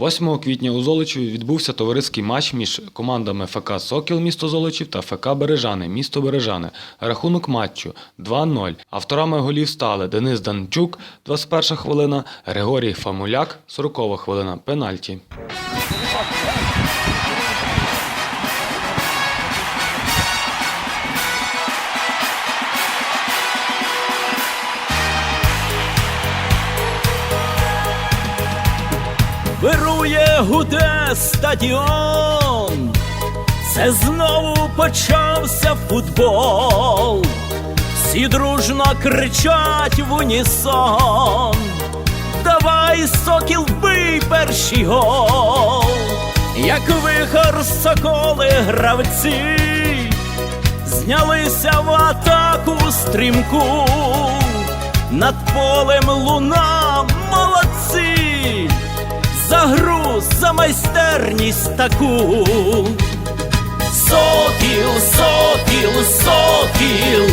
8 квітня у Золочеві відбувся товариський матч між командами ФК Сокіл місто Золочів та ФК Бережани місто Бережани. Рахунок матчу 2-0. Авторами голів стали Денис Данчук, 21 хвилина, Григорій Фамуляк, 40 хвилина, пенальті. Вирує гуде стадіон, це знову почався футбол. Всі дружно кричать в унісон. Давай, сокіл, бий перший гол, як вихор соколи гравці, знялися в атаку стрімку, над полем луна за майстерність таку. Сокіл, сокіл, сокіл,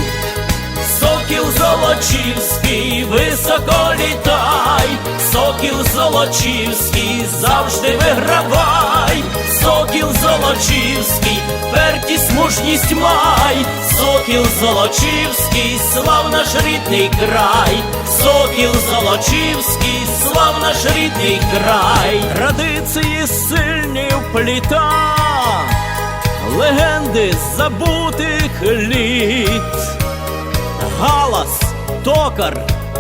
сокіл Золочівський, високо літай, сокіл Золочівський, завжди вигравай, сокіл Золочівський, мужність май, сокіл Золочівський, слав наш рідний край, сокіл Золочівський, слав наш рідний край, традиції сильні впліта, легенди забутих літ. Галас, токар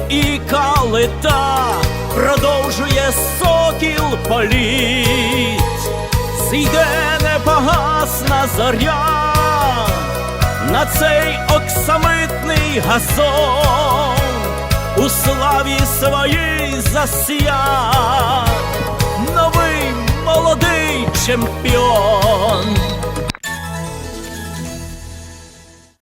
і калита продовжує сокіл політ. Зійде непогасна зоря на цей оксамитний газон у славі своїй засія новий молодий чемпіон.